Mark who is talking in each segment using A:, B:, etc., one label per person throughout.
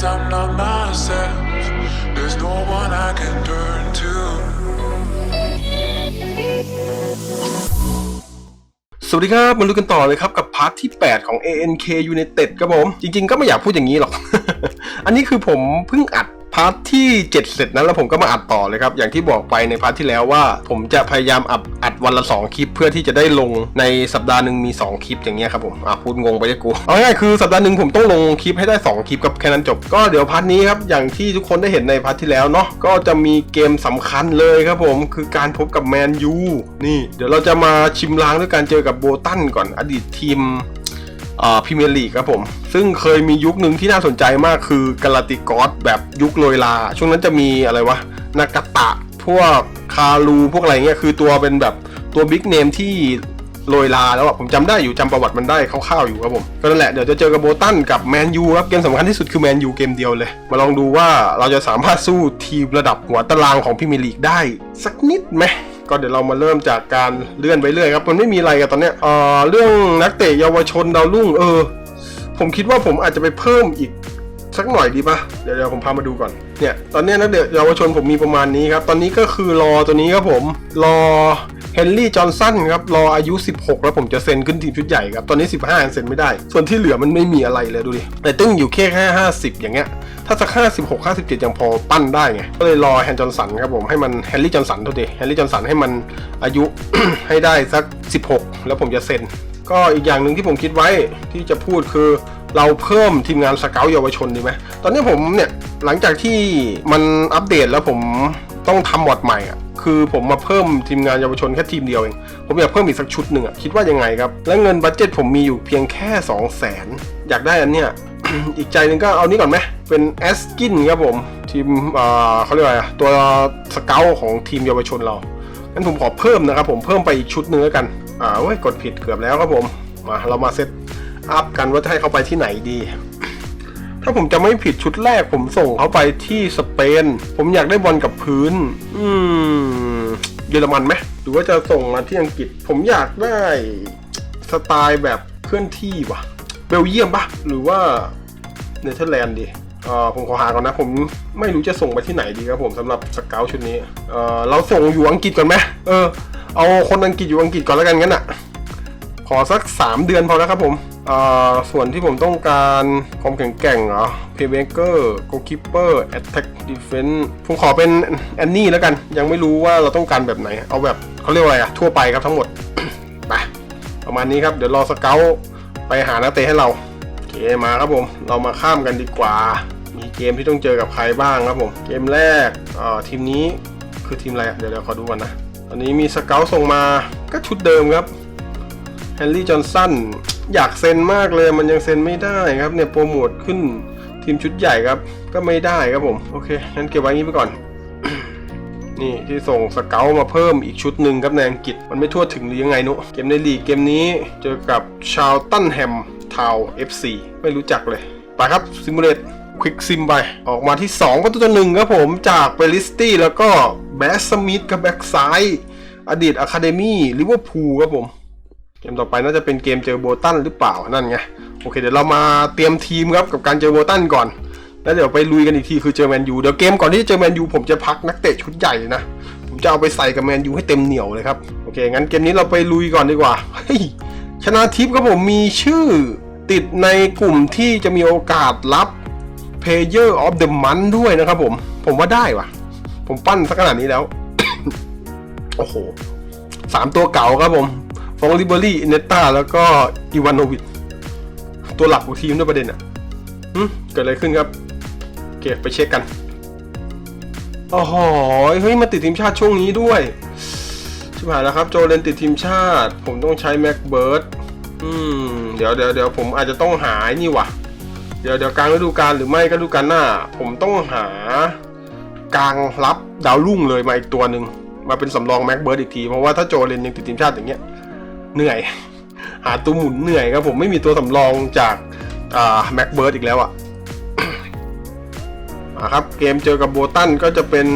A: Cause I'm not myself. There's no one I can turn to.
B: สวัสดีครับ มาดูกันต่อเลยครับ กับพาร์ทที่ 8 ของ ANK United ครับผม จริงๆ ก็ไม่อยากพูดอย่างนี้หรอก อันนี้คือผมเพิ่งอัด พาร์ทที่ 7 เสร็จนั้นแล้วผมก็มาอัดต่อเลยครับ อย่างที่บอกไปในพาร์ทที่แล้วว่า ผมจะพยายามอัดอัดวันละ 2 คลิป เพื่อที่จะได้ลงในสัปดาห์หนึ่งมี 2 คลิปอย่างเงี้ยครับผมอะพูดงงไปเลยกูเอาง่ายคือสัปดาห์หนึ่งผมต้องลงคลิปให้ได้ 2 คลิปครับแค่นั้นจบ ก็เดี๋ยวพาร์ทนี้ครับอย่างที่ทุกคนได้เห็นในพาร์ทที่แล้วเนาะก็จะมีเกมสำคัญเลยครับผมคือการพบกับแมนยูนี่ เดี๋ยวเราจะมาชิมลางด้วยการเจอกับโบตันก่อนอดีตทีม พรีเมียร์ลีกครับผม ซึ่งเคยมียุคหนึ่งที่น่าสนใจมากคือกาลาติกอสแบบยุคโรยลา ช่วงนั้นจะมีอะไรวะนากาตะ พวกคารูพวกอะไรเงี้ยคือตัวเป็นแบบตัวบิ๊กเนมที่โรยลาแล้วอะผมจำได้อยู่จำประวัติมันได้คร่าวๆอยู่ครับผมก็นั่นแหละเดี๋ยวจะเจอกับโบตันกับแมนยูครับเกมสำคัญที่สุดคือแมนยูเกมเดียวเลย มาลองดูว่าเราจะสามารถสู้ทีมระดับหัวตารางของพรีเมียร์ลีกได้ สักนิดไหม ก็เดี๋ยวเรามาเริ่มจากการเลื่อนไปเรื่อยครับ มันไม่มีอะไรกันตอนเนี้ยเออเรื่องนักเตะเยาวชนดาวรุ่งเออ ผมคิดว่าผมอาจจะไปเพิ่มอีกสักหน่อยดีปะเดี๋ยวเดี๋ยวผมพามาดูก่อนเนี่ยตอนเนี้ยนักเตะเยาวชนผมมีประมาณนี้ครับ ตอนนี้ก็คือรอตัวนี้ครับผมรอ เฮนรี่จอห์นสันครับรออายุ 16 แล้วผมจะเซ็นขึ้นทีมชุดใหญ่ครับ ตอนนี้ 15ยังเซ็นไม่ได้ ส่วนที่เหลือมันไม่มีอะไรเลยดูดิแต่ตึ้งอยู่แค่แค่50 อย่างเงี้ย ถ้าสัก56 57 ยังพอปั้นได้ไง ก็เลยรอแฮนจอห์นสันครับผมให้มันแฮนรี่จอห์นสันโทษทีแฮนรี่จอห์นสันให้มันอายุให้ได้สัก 16 แล้วผมจะเซ็นก็อีกอย่างหนึ่งที่ผมคิดไว้ที่จะพูดคือเราเพิ่มทีมงานสเกลเยาวชนดีไหมตอนนี้ผมเนี่ยหลังจากที่มันอัปเดตแล้วผมต้องทำมอดใหม่อะ คือผมมาเพิ่มทีมงานเยาวชนแค่ทีมเดียวเอง ผมอยากเพิ่มอีกสักชุดหนึ่งอะคิดว่ายังไงครับ และเงินบัตเจ็ตผมมีอยู่เพียงแค่2 0 0แสนอยากได้อันเนี้ยอีกใจหนึ่งก็เอานี้ก่อนไหมเป็นแอสกินครับผมทีมเอ่อเขาเรียกว่าอะไรตัวสเกลของทีมเยาวชนเรางั้นผมขอเพิ่มนะครับผมเพิ่มไปอีกชุดหนึงแล้วกันอ่าเว้ยกดผิดเกือบแล้วครับผมมาเรามาเซตอัพกันว่าจะให้เขาไปที่ไหนดี ถ้าผมจะไม่ผิดชุดแรกผมส่งเขาไปที่สเปน ผมอยากได้บอลกับพื้น อืม เยอรมันไหมหรือว่าจะส่งมาที่อังกฤษ ผมอยากได้สไตล์แบบเคลื่อนที่ว่ะ เบลเยียมปะหรือว่าเนเธอร์แลนด์ดีอ่าผมขอหาก่อนนะ ผมไม่รู้จะส่งไปที่ไหนดีครับผมสำหรับสเกลชุดนี้เออเราส่งอยู่อังกฤษก่อนไหมเออ เอาคนอังกฤษอยู่อังกฤษก่อนแล้วกันงั้นอะขอสัก 3 เดือนพอแล้วครับผม ส่วนที่ผมต้องการความแข็งแกร่งเหรอเพย์เบเกอร์โกคิปเปอร์แอตแทกดิเฟนผมขอเป็นแอนนี่แล้วกัน ยังไม่รู้ว่าเราต้องการแบบไหน เอาแบบเขาเรียกว่าอะไรอะทั่วไปครับทั้งหมด ไป ประมาณนี้ครับ เดี๋ยวรอสเกลไปหานักเตะให้เรา โอเคมาครับผม เรามาข้ามกันดีกว่า มีเกมที่ต้องเจอกับใครบ้างครับผม เกมแรกทีมนี้คือทีมอะไรเดี๋ยวเดี๋ยวขอดูก่อนนะ ตอนนี้มีสเกลส่งมาก็ชุดเดิมครับแฮนรี่จอห์นสัน อยากเซ็นมากเลยมันยังเซ็นไม่ได้ครับเนี่ยโปรโมทขึ้นทีมชุดใหญ่ครับ ก็ไม่ได้ครับผมโอเคงั้นเก็บไว้งี้ไปก่อน นี่ที่ส่งสเกลมาเพิ่มอีกชุดหนึ่งครับในอังกฤษมันไม่ทั่วถึงหรือยังไงนุเกมในลีกเกมนี้เจอกับชาวตันแฮมทาว FC ไม่รู้จักเลยไปครับซิมูเลตควิกซิมไป ออกมาที่2ประตูต่อหนึ่งครับผมจากเปริสตี้แล้วก็แบสสมิธกับแบ็กซ้าย อดีตอะคาเดมี่ลิเวอร์พูลครับผม เกมต่อไปน่าจะเป็นเกมเจอโบตันหรือเปล่านั่นไงโอเคเดี๋ยวเรามาเตรียมทีมครับกับการเจอโบตันก่อน แล้วเดี๋ยวไปลุยกันอีกทีคือเจอแมนยูเดี๋ยวเกมก่อนที่จะเจอแมนยูผมจะพักนักเตะชุดใหญ่นะผมจะเอาไปใส่กับแมนยูให้เต็มเหนียวเลยครับโอเคงั้นเกมนี้เราไปลุยก่อนดีกว่าเฮ้ยชนะทิพย์ครับผมมีชื่อติดในกลุ่มที่จะมีโอกาสรับ Player of the Month ด้วยนะครับผม ผมว่าได้ว่ะ ผมปั้นสักขนาดนี้แล้ว โอ้โหสามตัวเก่าครับผม ฟองลิเบอรี่เนต้าแล้วก็อีวานโนวิชตัวหลักของทีมด้วยประเด็นอะเกิดอะไรขึ้นครับโอเคไปเช็คกันโอ้โหเฮ้ยมาติดทีมชาติช่วงนี้ด้วย ชิบหายแล้วครับ โจเลนติดทีมชาติ ผมต้องใช้แม็กเบิร์ดอืม เดี๋ยวเดี๋ยวเดี๋ยวผมอาจจะต้องหานี่ว่ะเดี๋ยวเดี๋ยวกลางฤดูกาลหรือไม่ก็ฤดูกาลหน้า ผมต้องหากลางรับดาวรุ่งเลยมาอีกตัวหนึ่งมาเป็นสำรองแม็กเบิร์ดอีกที เพราะว่าถ้าโจเลนยังติดทีมชาติอย่างเงี้ย เหนื่อย หาตัวหมุนเหนื่อยครับผมไม่มีตัวสำรองจากแม็กเบิร์ดอีกแล้วอะ่ะครับเกมเจอกับโบตันก็จะเป็น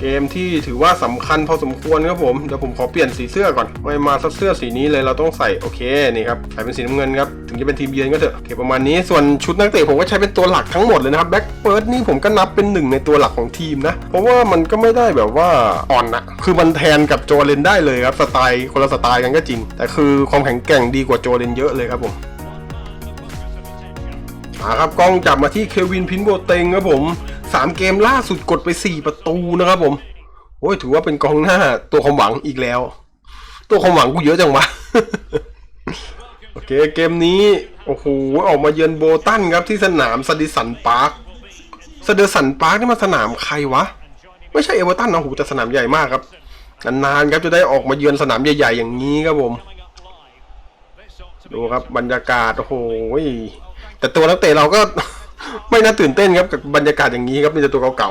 B: เกมที่ถือว่าสำคัญพอสมควรครับผมเดี๋ยวผมขอเปลี่ยนสีเสื้อก่อนไม่มาสักเสื้อสีนี้เลยเราต้องใส่โอเคนี่ครับใส่เป็นสีน้ำเงินครับถึงจะเป็นทีมเยือนก็เถอะโอเคประมาณนี้ส่วนชุดนักเตะผมก็ใช้เป็นตัวหลักทั้งหมดเลยนะครับแบ็กเปิร์ดนี่ผมก็นับเป็นหนึ่งในตัวหลักของทีมนะเพราะว่ามันก็ไม่ได้แบบว่าอ่อนนะคือมันแทนกับโจเลนได้เลยครับสไตล์คนละสไตล์กันก็จริง แต่คือความแข็งแกร่งดีกว่าโจเลนเยอะเลยครับผมมาครับกล้องจับมาที่เควินพินโบเตงครับผม สามเกมล่าสุดกดไป 4 ประตูนะครับผม โอ้ยถือว่าเป็นกองหน้าตัวความหวังอีกแล้ว ตัวความหวังกูเยอะจังวะ โอเคเกมนี้ โอ้โห ออกมาเยือนโบตันครับที่สนามสดิสันพาร์คสเดอสันพาร์คนี่มันสนามใครวะ ไม่ใช่เอเวอร์ตันนะโหแต่สนามใหญ่มากครับ นานๆครับจะได้ออกมาเยือนสนามใหญ่ๆอย่างนี้ครับผม ดูครับบรรยากาศโอ้โหแต่ตัวนักเตะเราก็ ไม่น่าตื่นเต้นครับกับบรรยากาศอย่างนี้ครับมีแต่ตัวเก่า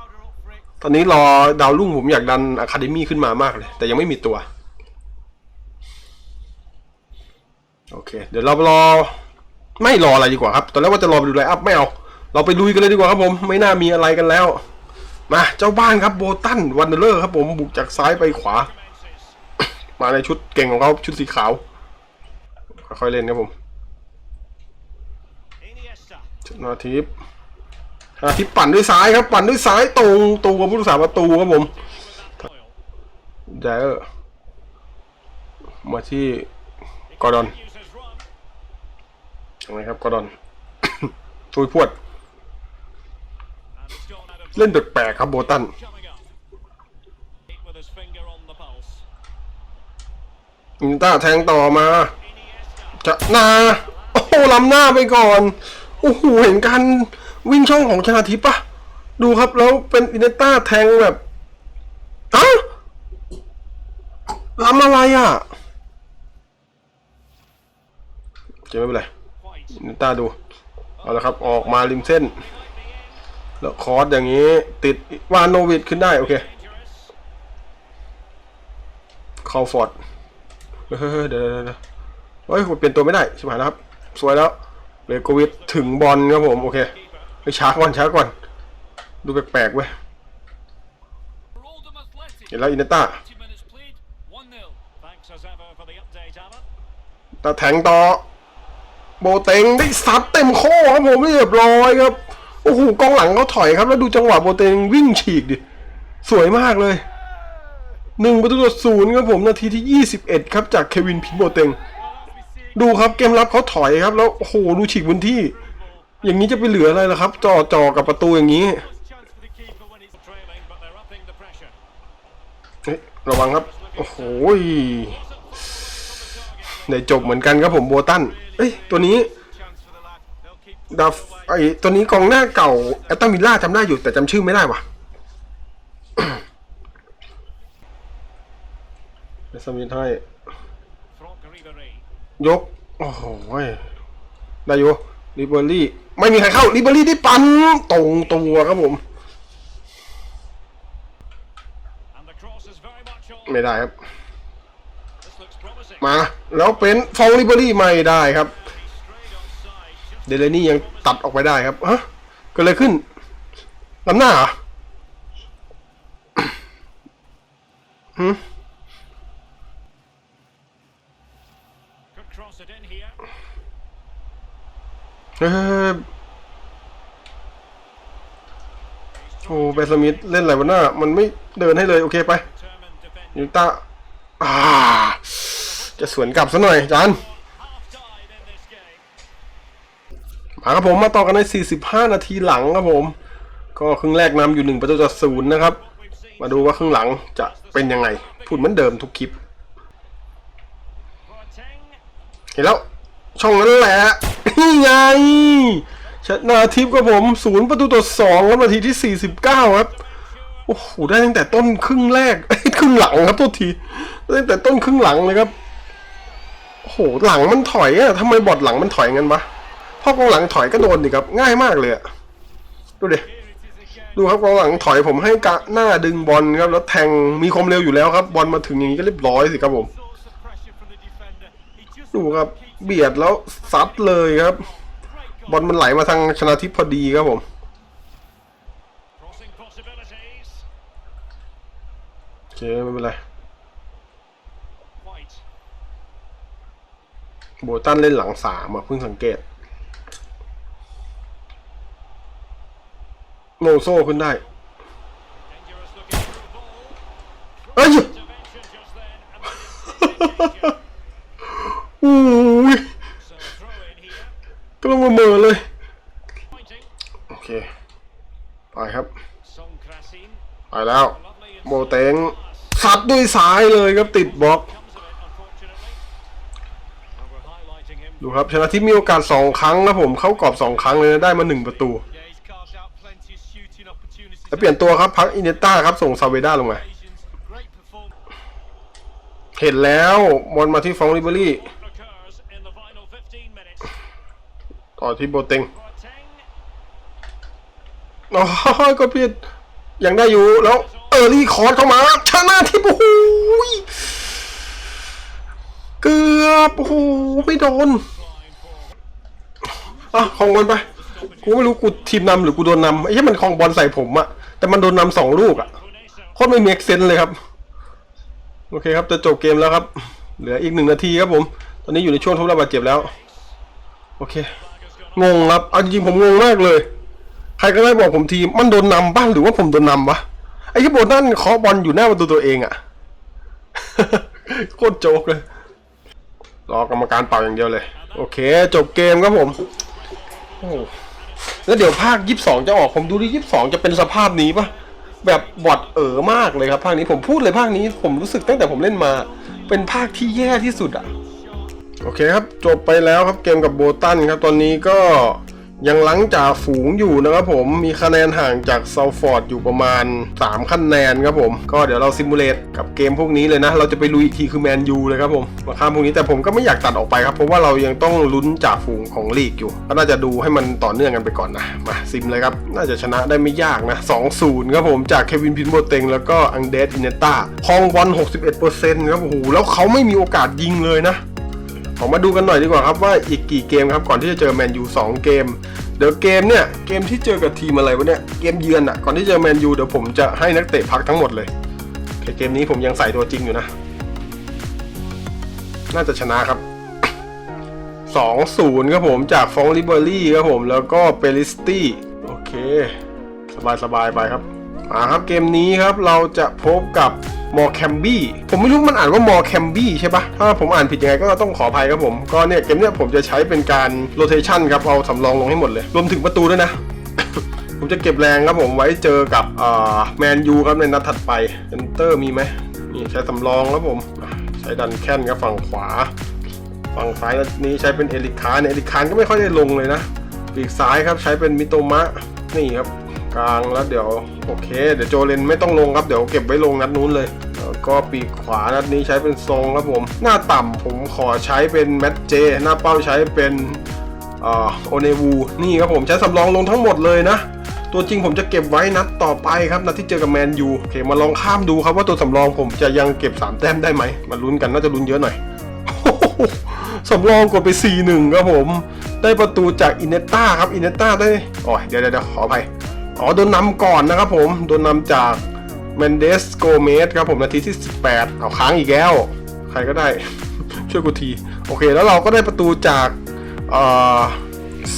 B: ๆ ตอนนี้รอดาวรุ่งผมอยากดันอะคาเดมี่ขึ้นมามากเลย แต่ยังไม่มีตัว โอเค เดี๋ยวเรารอ ไม่รออะไรดีกว่าครับ ตอนแรกว่าจะรอไปดูไลน์อัพไม่เอา เราไปลุยกันเลยดีกว่าครับผม ไม่น่ามีอะไรกันแล้ว มาเจ้าบ้านครับโบตันวันเดอร์ครับผมบุกจากซ้ายไปขวา มาในชุดเก่งของเขาชุดสีขาวค่อยๆเล่นครับผม นาทิพย์ชนาทิพปั่นด้วยซ้ายครับ ปั่นด้วยซ้ายตรงตรงกับผู้รักษาประตูครับผมแดเออร์มาที่กอร์ดอนยังไงครับกอร์ดอนทุยพวด เล่นแปลกๆครับโบตันอินต้าแทงต่อมา จะนาโอ้ล้ำหน้าไปก่อน โอ้โหเห็นการวิ่งช่องของชนาทิปปะดูครับแล้วเป็นอินเต้าแทงแบบอ้าล้ำอะไรอะเก็บไม่เป็นไรอินเต้าดู เอาละครับ ออกมาริมเส้น แล้วคอร์สอย่างนี้ ติดวานโนวิดขึ้นได้ โอเคคอลฟอร์ดเฮ้ยเดี๋ยวเดี๋ยวเฮ้ยผมเปลี่ยนตัวไม่ได้ชิบหายแล้วครับ สวยแล้ว เลโกวิดถึงบอลครับผมโอเคไปช้าก่อนช้าก่อน ดูแปลกๆเว้ยเห็นแล้วอินเนต้าตาแทงต่อ โบเต็งได้ซัดเต็มข้อครับผมเรียบร้อยครับโอ้โหกองหลังเขาถอยครับ แล้วดูจังหวะโบเต็งวิ่งฉีกดิสวยมากเลยหนึ่งประตูต่อศูนย์ครับผมนาทีที่ 21 ครับจากเควินพินโบเต็ง ดูครับเกมรับเขาถอยครับ แล้วโอ้โหดูฉีกพื้นที่ อย่างนี้จะไปเหลืออะไรล่ะครับจ่อจ่อกับประตูอย่างนี้ระวังครับ โอ้โหได้จบเหมือนกันครับผมโบตัน เอ้ย ตัวนี้ดาฟไอตัวนี้กองหน้าเก่าแอตตันวิลล่าจำได้อยู่แต่จำชื่อไม่ได้ว่ะเดสมิธให้ ยก โอ้โหได้อยู่ลิเบอรี่ ไม่มีใครเข้าลิเบอรี่ได้ปันตรงตัวครับผม ไม่ได้ครับ มา แล้วเป็นฟองลิเบอรี่ไม่ได้ครับ เดลนี่ยังตัดออกไปได้ครับฮะกิดอะไรขึ้นลำหน้าอหืม เออ โอ้เบสมิธเล่นอะไรวะหน้า มันไม่เดินให้เลย โอเคไปยูต้าอ่า จะสวนกลับซะหน่อยจานมาครับผมมาต่อกันใน 45 นาทีหลังครับผม ก็ครึ่งแรกนำอยู่หนึ่งประตูต่อศูนย์นะครับ มาดูว่าครึ่งหลังจะเป็นยังไง พูดเหมือนเดิมทุกคลิป เห็นแล้ว ช่องนั้นแหละ ไง ชนะทิพย์กับผมศูนย์ประตูต่อสองครับนาทีที่49ครับ โอ้โห ได้ตั้งแต่ต้นครึ่งแรกครึ่งหลังครับโทษทีได้ตั้งแต่ต้นครึ่งหลังเลยครับ โอ้โห หลังมันถอยอะทำไมบอดหลังมันถอยงั้นวะพอกองหลังถอยก็โดนดิครับ ง่ายมากเลยอะดูดิดูครับกองหลังถอยผมให้กะหน้าดึงบอลครับแล้วแทงมีความเร็วอยู่แล้วครับ บอลมาถึงอย่างนี้ก็เรียบร้อยสิครับผม ดูครับ เบียดแล้วซัดเลยครับ บอลมันไหลมาทางชนะทิพย์พอดีครับผมไม่เป็นไร
C: White.
B: โบตันเล่นหลังสามอะเพิ่งสังเกต โนโซ่ขึ้นได้
C: Dangerous looking through ball.
B: เอ้ย
C: Intervention just then. And they didn't
B: อุ้ มาเมอเลย โอเค ไปครับ ไปแล้วโบเต็งสัดด้วยซ้ายเลยครับติดบล็อก ดูครับชนะทิพย์มีโอกาสสองครั้งนะผมเข้ากรอบสองครั้งเลยนะได้มาหนึ่งประตู แล้วเปลี่ยนตัวครับพักอินเนต้าครับส่งซาเวด้าลงมา เห็นแล้วบอลมาที่ฟองริเบอรี่ ต่อที่โบเต็งโอ้ยก็เพียดยังได้อยู่แล้ว เออรี่คอร์สเข้ามาชนะที่โอ้โหยเกือบโอ้โหไม่โดนอะของบอลไป กูไม่รู้กูทีมนำหรือกูโดนนำไอ้ที่มันคลองบอลใส่ผมอะแต่มันโดนนำสองลูกอะโคตรไม่มีเอ็กเซนเลยครับ โอเคครับจะจบเกมแล้วครับ เหลืออีกหนึ่งนาทีครับผม ตอนนี้อยู่ในช่วงทุบระบาดเจ็บแล้ว โอเค งงครับเอาจริงผมงงมากเลย ใครก็ได้บอกผมทีมมันโดนนำบ้างหรือว่าผมโดนนำวะไอ้ที่โบนั่นเคาะบอลอยู่หน้าประตูตัวเองอะโคตรโจกเลย รอกรรมการเป่าอย่างเดียวเลย โอเค จบเกมครับผมโอ้แล้วเดี๋ยวภาคยี่สิบสองจะออกผมดูดิยี่สิบสองจะเป็นสภาพนี้ปะแบบบอดเอ๋อมากเลยครับภาคนี้ผมพูดเลยภาคนี้ ผมรู้สึกตั้งแต่ผมเล่นมา เป็นภาคที่แย่ที่สุดอะ โอเคครับ จบไปแล้วครับเกมกับโบตันครับ ตอนนี้ก็ยังหลังจากฝูงอยู่นะครับผมมีคะแนนห่างจากซาฟอร์ดอยู่ประมาณ 3 คะแนนครับผม ก็เดี๋ยวเราซิมูเลตกับเกมพวกนี้เลยนะ เราจะไปลุยอีกทีคือแมนยูเลยครับผมมาข้ามพวกนี้แต่ผมก็ไม่อยากตัดออกไปครับ เพราะว่าเรายังต้องลุ้นจากฝูงของลีกอยู่ ก็น่าจะดูให้มันต่อเนื่องกันไปก่อนนะมาซิมเลยครับ น่าจะชนะได้ไม่ยากนะ 2-0 ครับผมจากเควินพินโบเต็งแล้วก็อังเดสอินเนต้าคองบอล61%ครับโอ้โหแล้วเขาไม่มีโอกาสยิงเลยนะ ขอมาดูกันหน่อยดีกว่าครับว่าอีกกี่เกมครับก่อนที่จะเจอแมนยูสองเกม เดี๋ยวเกมเนี่ยเกมที่เจอกับทีมอะไรวะเนี่ยเกมเยือนอะก่อนที่จะเจอแมนยูเดี๋ยวผมจะให้นักเตะพักทั้งหมดเลยโอเคเกมนี้ผมยังใส่ตัวจริงอยู่นะ น่าจะชนะครับ2-0ครับผมจากฟองลิเบอรี่ครับผมแล้วก็เปริสตี้โอเค สบายๆไปครับ อ่าครับเกมนี้ครับเราจะพบกับมอร์แคมบี้ผมไม่รู้มันอ่านว่ามอร์แคมบี้ใช่ปะถ้าผมอ่านผิดยังไงก็ต้องขออภัยครับผม ก็เนี่ยเกมเนี้ยผมจะใช้เป็นการโรเ t ชันครับเอาสำรองลงให้หมดเลย รวมถึงประตูด้วยนะ ผมจะเก็บแรงครับผมไว้เจอกับแมนยูครับในนัดถัดไปเซนเตอร์มีไหมนี่ใช้สำรองครับผมใช้ดันแคนครับฝั่งขวา ฝั่งซ้ายนี้ใช้เป็นเอลิคานเอลิคานก็ไม่ค่อยได้ลงเลยนะปีกซ้ายครับใช้เป็นมิโตมะนี่ครับ กลางแล้วเดี๋ยวโอเค เดี๋ยวโจเลนไม่ต้องลงครับเดี๋ยวเก็บไว้ลงนัดนู้นเลยแล้วก็ปีกขวานัดนี้ใช้เป็นทรงครับผม หน้าต่ำผมขอใช้เป็นแมตเจ หน้าเป้าใช้เป็นอ่าโอเนวูนี่ครับผมใช้สำรองลงทั้งหมดเลยนะ ตัวจริงผมจะเก็บไว้นัดต่อไปครับนัดที่เจอกับแมนยูโอเคมาลองข้ามดูครับว่าตัวสำรองผมจะยังเก็บสามแต้มได้ไหมมาลุ้นกันน่าจะลุ้นเยอะหน่อยสำรองกดไป 4-1 ครับผม ได้ประตูจากอินเนต้าครับอินเนต้าได้โอ้ยเดี๋ยวเดี๋ยวขออภัย อ๋อโดนนำก่อนนะครับผม โดนนำจากเมนเดสโกเมสครับผมนาทีที่ 18 เอาค้างอีกแล้ว ใครก็ได้ ช่วยกูที โอเค แล้วเราก็ได้ประตูจากอ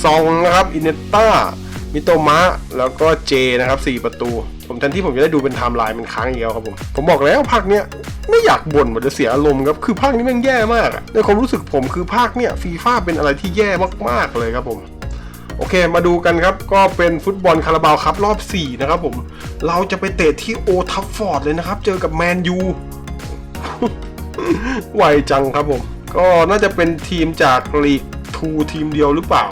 B: ซองนะครับอินเนต้ามิโตมะแล้วก็เจนะครับ 4 ประตู ผมแทนที่ผมจะได้ดูเป็นไทม์ไลน์มันค้างอีกแล้วครับผม ผมบอกแล้วภาคเนี้ยไม่อยากบ่นหมันจะเสียอารมณ์ครับ คือภาคนี้แม่งแย่มากในความรู้สึกผมคือภาคเนี้ยฟีฟ่าเป็นอะไรที่แย่มากๆเลยครับผม โอเคมาดูกันครับ ก็เป็นฟุตบอลคาราบาวครับรอบ 4 นะครับผม เราจะไปเตะที่โอทัฟฟอร์ดเลยนะครับ เจอกับแมนยูไวจังครับผม ก็น่าจะเป็นทีมจากลีก2ทีมเดียวหรือเปล่า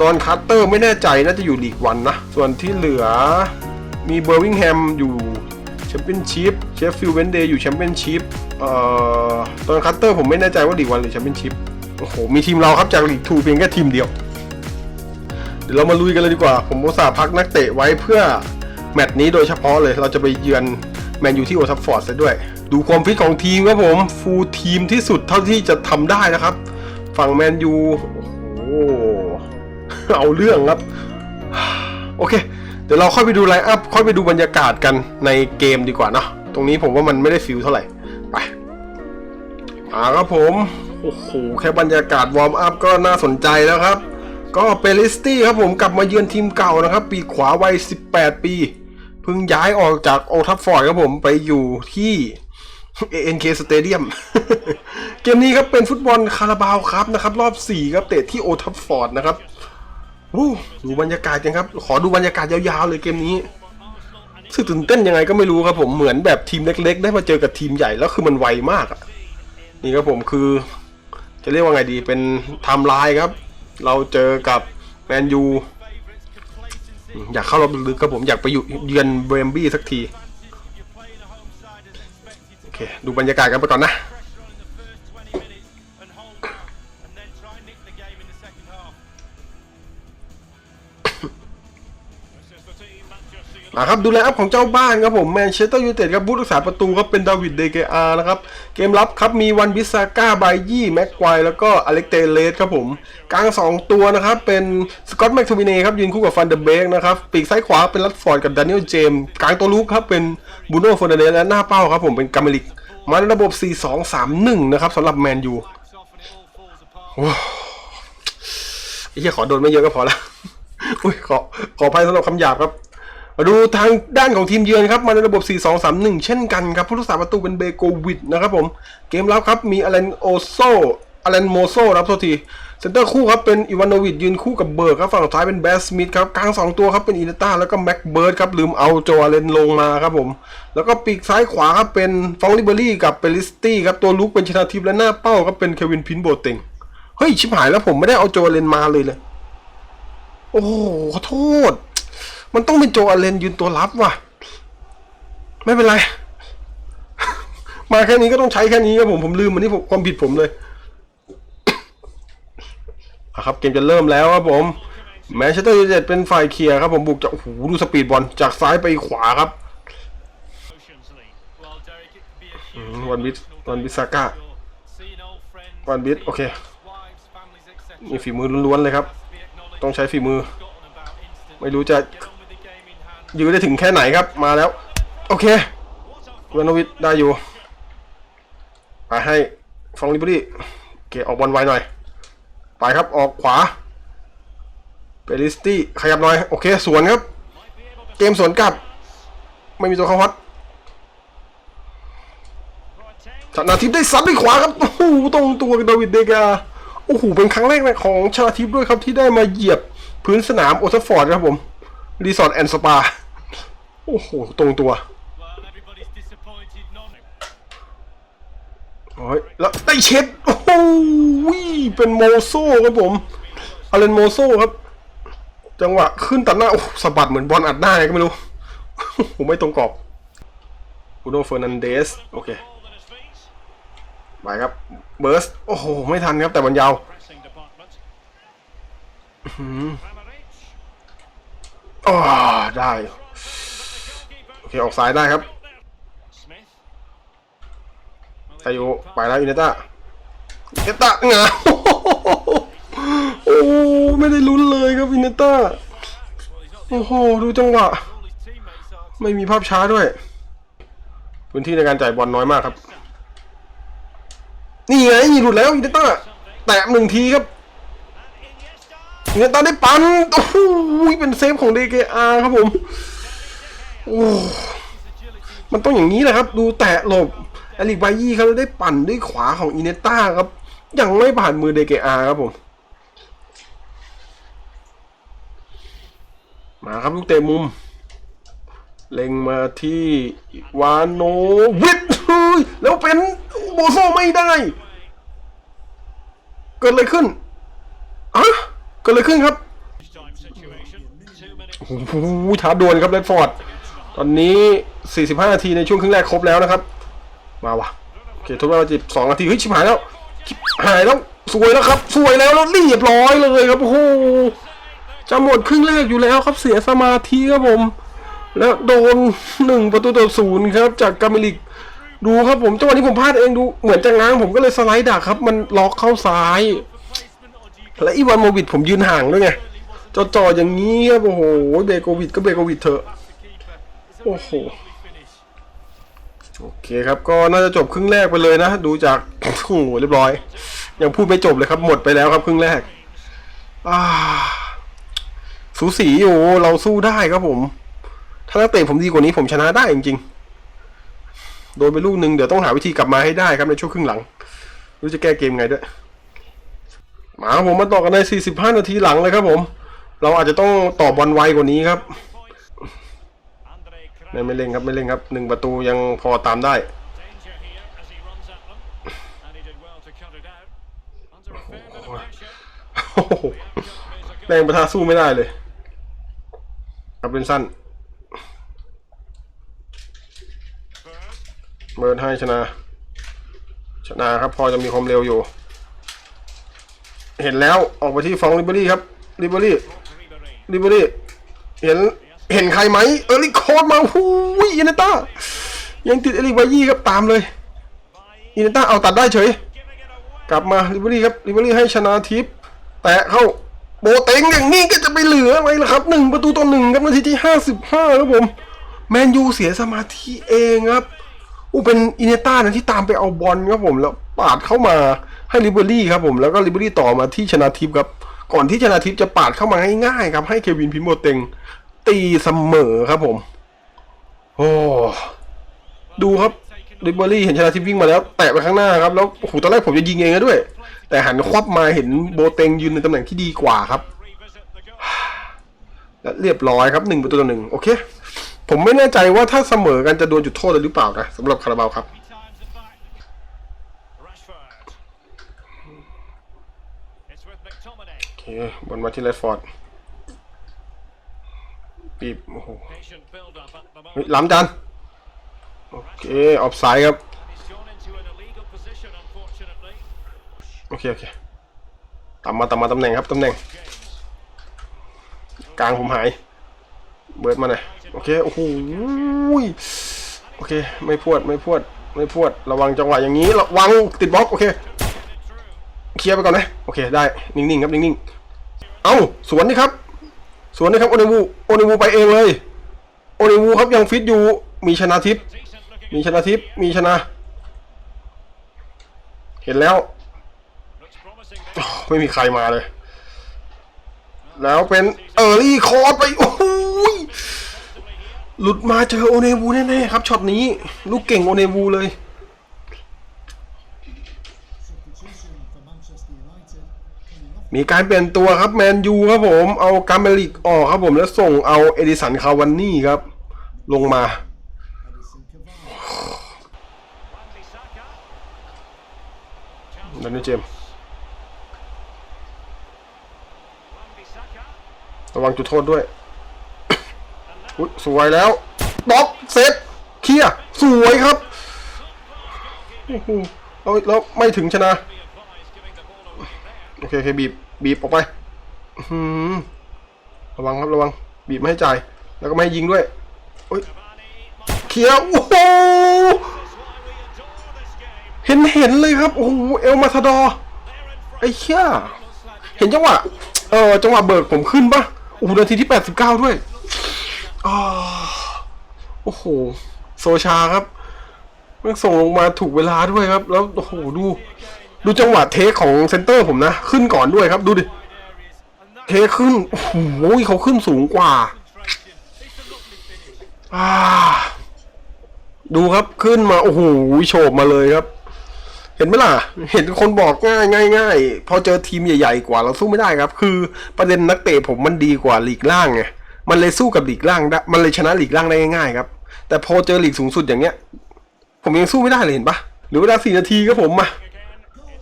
B: ตอนคัตเตอร์ไม่แน่ใจน่าจะอยู่ลีกวันนะ ส่วนที่เหลือมีเบอร์วิงแฮมอยู่แชมเปี้ยนชิพเชฟฟิลด์เวนเดย์อยู่แชมเปี้ยนชิพตอนคัตเตอร์ผมไม่แน่ใจว่าลีกวันหรือแชมเปี้ยนชิพโอ้โห มีทีมเราครับจากลีก2เพียงแค่ทีมเดียว ดี๋ยวเรามาลุยกันเลยดีกว่า ผมอุตส่าห์พักนักเตะไว้เพื่อแมตช์นี้โดยเฉพาะเลย เราจะไปเยือนแมนยูที่โอทัฟฟอร์ดซะด้วย ดูความฟิตของทีมครับผม ฟูลทีมที่สุดเท่าที่จะทำได้นะครับ ฝั่งแมนยูโอ้โหเอาเรื่องครับ โอเค เดี๋ยวเราค่อยไปดูไลน์อัพ ค่อยไปดูบรรยากาศกันในเกมดีกว่าเนาะ ตรงนี้ผมว่ามันไม่ได้ฟิลเท่าไหร่ ไป มาครับผม โอ้โห แค่บรรยากาศวอร์มอัพก็น่าสนใจแล้วครับ ก็เปลิสตี้ครับผมกลับมาเยือนทีมเก่านะครับ ปีขวาวัย 18 ปี เพิ่งย้ายออกจากโอทัฟฟอร์ดครับผมไปอยู่ที่ ANK Stadium เกมนี้ครับเป็นฟุตบอลคาราบาวครับนะครับ รอบ 4 ครับเตะที่โอทัฟฟอร์ดนะครับโอ้ดูบรรยากาศกันครับ ขอดูบรรยากาศยาวๆเลยเกมนี้สึกตื่นเต้นยังไงก็ไม่รู้ครับผมเหมือนแบบทีมเล็ก ๆ ได้มาเจอกับทีมใหญ่แล้วคือมันไวมากอะนี่ครับผมคือ จะเรียกว่าไงดีเป็นไทม์ไลน์ครับ เราเจอกับแมนยูอยากเข้ารอบลึกครับผมอยากไปอยู่เยือนเบรมบี้สักที โอเค ดูบรรยากาศกันไปก่อนนะ
C: Manchester United.
B: มาครับดูแลอัพของเจ้าบ้านครับผมแมนเชสเตอร์ยูไนเต็ดครับผู้รักษาประตูครับเป็นดาวิดเดเกอาร์นะครับ เกมรับครับมีวันบิสซาก้าไบยี่แม็กควายแล้วก็อเล็กเตเลสครับผม กลาง 2 ตัวนะครับ เป็นสกอตแม็กทูมิเน่ครับ ยืนคู่กับฟันเดอร์เบกนะครับ ปีกซ้ายขวาเป็นลัดฟอร์ดกับดานิเอลเจมส์กลางตัวลุกครับเป็นบูโน่ฟอนันเดสและหน้าเป้าครับผมเป็นกาเมลิกมาในระบบ 4-2-3-1 นะครับสำหรับแมนยูไอ้เหี้ยขอโดนไม่เยอะก็พอละอุ้ยขอขออภัยสำหรับคำหยาบครับ ดูทางด้านของทีมเยือนครับมาในระบบ 4-2-3-1 เช่นกันครับ ผู้รักษาประตูเป็นเบโกวิดนะครับผม เกมรับครับมีอเลนโอโซอเลนโมโซรับโทษทีเซนเตอร์คู่ครับเป็นอีวานโนวิดยืนคู่กับเบิร์กครับฝั่งซ้ายเป็นแบสมิธครับกลาง2ตัวครับเป็นอินเต้าแล้วก็แม็กเบิร์ดครับลืมเอาโจอาเลนลงมาครับผม แล้วก็ปีกซ้ายขวาครับเป็นฟองลิเบอรี่กับเปริสตี้ครับตัวลุกเป็นชนาทิพและหน้าเป้าครับเป็นเควินพินโบเต็งเฮ้ยชิบหายแล้วผมไม่ได้เอาโจอาเลนมาเลยเลยโอ้โหขอโทษ มันต้องเป็นโจอาเลนยืนตัวรับว่ะ ไม่เป็นไร มาแค่นี้ก็ต้องใช้แค่นี้ครับผม ผมลืมมันนี่ผมความผิดผมเลยครับเกมจะเริ่มแล้วครับผมแมนเชสเตอร์ยูไนเต็ดเป็นฝ่ายเคลียร์ครับผมบุกจากโอ้โหดูสปีดบอลจากซ้ายไปขวาครับ
C: Oceans League.
D: Well, Derek, it could be a
B: Mm,
D: huge
B: one bit-
D: emotional
B: one
D: day
B: bit
D: for
B: Saka.
D: sure. Seeing old friends,
B: One bit,
D: teammates,
B: okay.
D: wives, families, etc.
B: นี่ฝีมือล้วนๆเลยครับ ต้องใช้ฝีมือ ไม่รู้จะ ยื้อได้ถึงแค่ไหนครับมาแล้ว โอเคเวนโนวิทได้อยู่ไปให้ฟองลิเบอรี่เคออกบอลไวหน่อย ไปครับออกขวาเปริสตี้ขยับหน่อย โอเค สวนครับ เกมสวนกลับ ไม่มีตัวเข้าฮอตชนะทิพย์ได้ซัดด้วยขวาครับ โอ้โหตรงตัวดาวิดเดกาโอ้โหเป็นครั้งแรกนะของชนะทิพย์ด้วยครับที่ได้มาเหยียบพื้นสนามโอทัฟฟอร์ดครับผม รีสอร์ทแอนด์สปา โอ้โห ตรงตัวโอ้ยแล้วได้เช็ด โอ้โหเป็นโมโซ่ครับผมอาเลนโมโซ่ครับ จังหวะขึ้นตัดหน้า โอ้สะบัดเหมือนบอลอัดหน้าก็ไม่รู้ผมไม่ตรงกรอบบูโนเฟอร์นันเดส โอเค ไปครับ เบิร์ส โอ้โห ไม่ทันครับ แต่มันยาวอ๋อได้ เคออกซ้ายได้ครับ
C: Smith.
B: ไอโอไปแล้วอินเนต้าอินเนต้าเงาโอ้ไม่ได้ลุ้นเลยครับอินเนต้าโอ้โหดูจังหวะ ไม่มีภาพช้าด้วย พื้นที่ในการจ่ายบอลน้อยมากครับ นี่ไงหลุดแล้วอินเนต้าแตะหนึ่งทีครับอินเนต้าได้ปันโอ้โหเป็นเซฟของ DKR ครับผม โอ้มันต้องอย่างนี้แหละครับ ดูแตะหลบอลิกไบยี่ครับได้ปั่นด้วยขวาของอินเนต้าครับ ยังไม่ผ่านมือ DKR ครับผม มาครับลูกเตะมุม เล็งมาที่วานโนวิทแล้วเป็นโบโซไม่ได้ เกิดอะไรขึ้นอะเกิดอะไรขึ้นครับโอ้โหท้าดวลครับเรดฟอร์ด อนนี้ 45 นาทีในช่วงครึ่งแรกครบแล้วนะครับ มาวะโอเคทดเวลาจิบสองนาทีเฮ้ยชิบหายแล้วชิบหายแล้วสวยแล้วครับสวยแล้วแล้วเรียบร้อยเลยครับโอ้โหจะหมดครึ่งแรกอยู่แล้วครับเสียสมาธิครับผม แล้วโดนหนึ่งประตูต่อศูนย์ครับจากกาเมลิกดูครับผมจังหวะนี้ผมพลาดเองดูเหมือนจะง้างผมก็เลยสไลด์ดักครับ มันล็อกเข้าซ้าย และอีวานโมวิดผมยืนห่างด้วยไงจอๆอย่างนี้ครับโอ้โหเบโกวิดก็เบโกวิดเถอะ
D: pass the keeper? It's a
B: Oh.
D: really lovely finish.
B: โอเคครับก็น่าจะจบครึ่งแรกไปเลยนะ ดูจากโอ้โหเรียบร้อย ยังพูดไม่จบเลยครับหมดไปแล้วครับครึ่งแรกอ่าสูสีอยู่เราสู้ได้ครับผม ถ้านักเตะผมดีกว่านี้ผมชนะได้จริงๆ โดนไปลูกหนึ่งเดี๋ยวต้องหาวิธีกลับมาให้ได้ครับในช่วงครึ่งหลังรู้จะแก้เกมไงด้วยมาครับผมมาต่อกันใน 45 นาทีหลังเลยครับผม เราอาจจะต้องต่อบอลไวกว่านี้ครับ ไม่ไม่เล่นครับไม่เล่นครับหนึ่งประตูยังพอตามได้แรงประทะสู้ไม่ได้เลยครับเป็นสั้นเบิร์ดให้ชนะ ชนะครับพอจะมีความเร็วอยู่ เห็นแล้วออกไปที่ฟองริเบอรี่ครับริเบอรี่
C: Ribery.
B: ริเบอรี่เห็น เห็นใครไหมเอริโคดมาหูยอินเนต้ายังติดเอลิกไวยี่ครับตามเลยอินเนต้าเอาตัดได้เฉย กลับมาริเบอรี่ครับริเบอรี่ให้ชนะทิพย์แตะเข้าโบเต็งอย่างนี้ก็จะไปเหลืออะไรล่ะครับหนึ่งประตูต่อหนึ่งครับนาทีที่ห้าสิบห้าครับผมแมนยูเสียสมาธิเองครับอู้เป็นอินเนต้านะที่ตามไปเอาบอลครับผมแล้วปาดเข้ามาให้ริเบอรี่ครับผมแล้วก็ริเบอรี่ต่อมาที่ชนะทิพย์ครับก่อนที่ชนะทิพย์จะปาดเข้ามาง่ายๆครับให้เควินพิมโมเต็ง ตีเสมอครับผม โอ้ดูครับริเบอรี่เห็นชนะทิพย์วิ่งมาแล้วแตะไปข้างหน้าครับ แล้วโอ้โหตอนแรกผมจะยิงเองนะด้วย แต่หันควับมาเห็นโบเตงยืนในตำแหน่งที่ดีกว่าครับและเรียบร้อยครับหนึ่งประตูต่อหนึ่งโอเค ผมไม่แน่ใจว่าถ้าเสมอกันจะโดนจุดโทษหรือเปล่านะสำหรับคาราบาวครับโอเคบอลมาที่เลดฟอร์ด ปีบโอ้โห
C: Patient build up at the
B: เฮ้ย
C: moment.
B: ล้ำจันโอเคออฟไซด์ครับ
C: He's gone into an illegal position, unfortunately.
B: โอเคโอเคตามมาตามมาตำแหน่งครับตำแหน่ง
C: James.
B: กลางผมหาย เบิร์ดมาหน่อยโอเคโอ้โหยโอเคไม่พวดไม่พวดไม่พวดระวังจังหวะอย่างนี้ระวังติดบล็อกโอเค
C: Get it through.
B: เคลียร์ไปก่อนนะโอเคได้นิ่งๆครับนิ่งๆ เอ้าสวนนี่ครับส วนนี่ครับ โอเนวูโอเนวูไปเองเลย โอเนวูครับยังฟิตอยู่ มีชนะทิพย์มีชนะทิพย์มีชนะ เห็นแล้ว ไม่มีใครมาเลย แล้วเป็นเออร์ลี่คอร์สไป โอ้ยหลุดมาเจอโอเนวูแน่ๆครับช็อตนี้ ลูกเก่งโอเนวูเลย มีการเปลี่ยนตัวครับแมนยูครับผม เอากาเมลิกออกครับผมแล้วส่งเอาเอดิสันคาวันนี่ครับ ลงมา ดันนี่เจม ระวังจุดโทษด้วย อุ๊ยสวยแล้วบล็อกเซตเคลียร์สวยครับ โอ้โหเอาแล้วไม่ถึงชนะ โอเคโอเคบีบบีบออกไประวังครับระวัง บีบไม่ให้จ่าย แล้วก็ไม่ให้ยิงด้วยโอ้ยเคลียร์โอ้โหเห็นเห็นเลยครับโอ้โหเอลมาทาดอร์ไอ้เหี้ยเห็นจังหวะเออจังหวะเบิกผมขึ้นปะโอ้โหนาทีที่89ด้วยโอ้โหโซชาครับมันส่งลงมาถูกเวลาด้วยครับ แล้วโอ้โหดู ดูจังหวะเทคของเซนเตอร์ผมนะ ขึ้นก่อนด้วยครับดูดิ เทขึ้น โอ้โหเขาขึ้นสูงกว่าดูครับขึ้นมา โอ้โหโฉบมาเลยครับ เห็นไหมล่ะ เห็นคนบอกง่ายง่ายง่ายพอเจอทีมใหญ่ๆกว่าเราสู้ไม่ได้ครับ คือประเด็นนักเตะผมมันดีกว่าลีกล่างไงมันเลยสู้กับลีกล่างได้มันเลยชนะลีกล่างได้ง่ายๆครับ แต่พอเจอลีกสูงสุดอย่างเงี้ย ผมยังสู้ไม่ได้เลยเห็นปะหรือเวลาสี่นาทีครับผมมา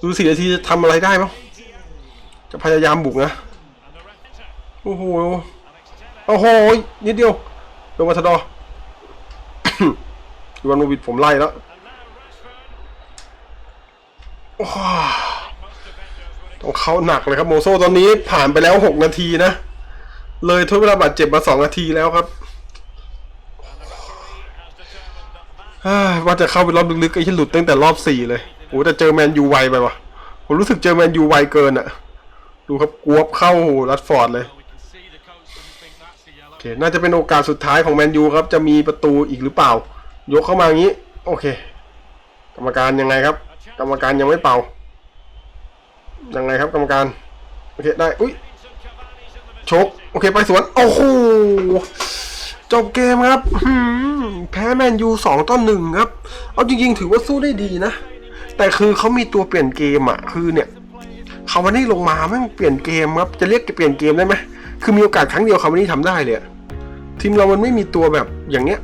B: ดูสี่นาทีจะทำอะไรได้มั้งจะพยายามบุกนะ โอ้โห โอ้โห นิดเดียวโดนมาทดอยูวานโนวิดผมไล่แล้ว
C: And now Rashford.
B: โอ้โห
C: Most defenders would
B: ต้องเข้าหนักเลยครับโมโซตอนนี้ผ่านไปแล้ว6นาทีนะ เลยทดเวลาบาดเจ็บมา2นาทีแล้วครับว่าจะเข้าไปรอบลึกๆไอ้ที่หลุดตั้งแต่รอบ4เลย โอ้แต่เจอแมนยูไวไปวะผมรู้สึกเจอแมนยูไวเกินอะดูครับกวบเข้ารัดฟอร์ดเลยโอเคน่าจะเป็นโอกาสสุดท้ายของแมนยูครับ จะมีประตูอีกหรือเปล่า ยกเข้ามาอย่างนี้ โอเค กรรมการยังไงครับ กรรมการยังไม่เป่ายังไงครับกรรมการโอเคได้อุ้ยชกโอเคไปสวนโอ้โหจบเกมครับแพ้แมนยูสองต่อหนึ่งครับ เอาจริงๆ ถือว่าสู้ได้ดีนะ แต่คือเขามีตัวเปลี่ยนเกมอะคือเนี่ยคาวานี่ลงมาแม่งเปลี่ยนเกมครับจะเรียกเปลี่ยนเกมได้ไหมคือมีโอกาสครั้งเดียวคาวานี่ทำได้เลยทีมเรามันไม่มีตัวแบบอย่างเนี้ย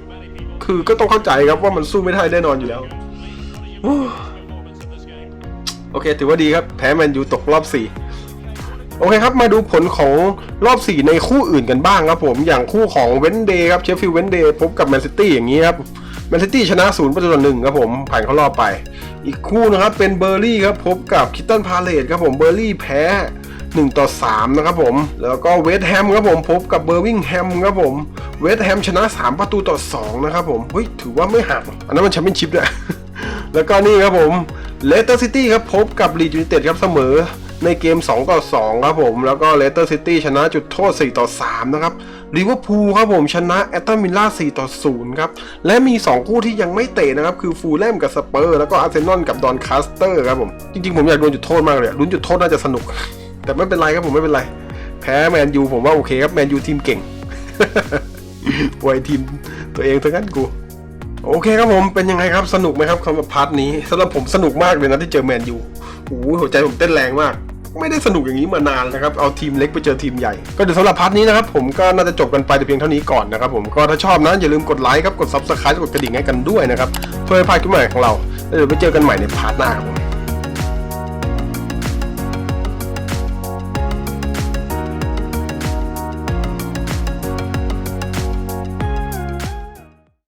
B: คือก็ต้องเข้าใจครับว่ามันสู้ไม่ได้แน่นอนอยู่แล้วโอเค ถือว่าดีครับแพ้แมนยูตกรอบสี่โอเคครับ มาดูผลของรอบ 4 ในคู่อื่นกันบ้างครับผม อย่างคู่ของเวนเดย์ครับเชฟฟิลด์เวนเดย์พบกับแมนซิตี้อย่างนี้ครับ นซิตี้ชนะ0ประตูต่อหนึ่งครับผมผ่านเข้ารอบไป อีกคู่นะครับเป็นเบอร์ลี่ครับพบกับคิตตันพาเลตครับผมเบอร์ลี่แพ้1ต่อ3นะครับผม แล้วก็เวสต์แฮมครับผมพบกับเบอร์วิงแฮมครับผม เวสต์แฮมชนะ 3 ประตูต่อ 2 นะครับผม เฮ้ย ถือว่าไม่ห่าง อันนั้นมันแชมเปี้ยนชิพด้วยแล้วก็นี่ครับผมเลสเตอร์ซิตี้ครับพบกับลีดยูไนเต็ดครับเสมอในเกม 2 ต่อ 2 ครับผม แล้วก็เลสเตอร์ซิตี้ชนะจุดโทษ 4 ต่อ 3 นะครับ ลิเวอร์พูลครับผมชนะแอตตันมิลล่า4ต่อ0ครับ และมี 2 คู่ที่ยังไม่เตะนะครับ คือฟูลแลมกับสเปอร์ แล้วก็อาร์เซนอลกับดอนคาสเตอร์ครับผม จริงๆ ผมอยากโดนจุดโทษมากเลยลุ้นจุดโทษน่าจะสนุก แต่ไม่เป็นไรครับผมไม่เป็นไร แพ้แมนยูผมว่าโอเคครับแมนยูทีมเก่งป่วยทีมตัวเองทั้งนั้นกูโอเคครับผมเป็นยังไงครับสนุกไหมครับสำหรับพาร์ทนี้สำหรับผมสนุกมากเลยนะที่เจอแมนยูโอ้โหหัวใจผมเต้นแรงมาก ไม่ได้สนุกอย่างนี้มานานนะครับเอาทีมเล็กไปเจอทีมใหญ่ ก็เดี๋ยวสำหรับพาร์ทนี้นะครับผมก็น่าจะจบกันไปแต่เพียงเท่านี้ก่อนนะครับผมก็ถ้าชอบนะอย่าลืมกดไลค์ครับกด subscribe กดกระดิ่งให้กันด้วยนะครับเพื่อไม่พลาดคลิปใหม่ของเราแล้วเดี๋ยวไปเจอกันใหม่ในพาร์ทหน้าครับผม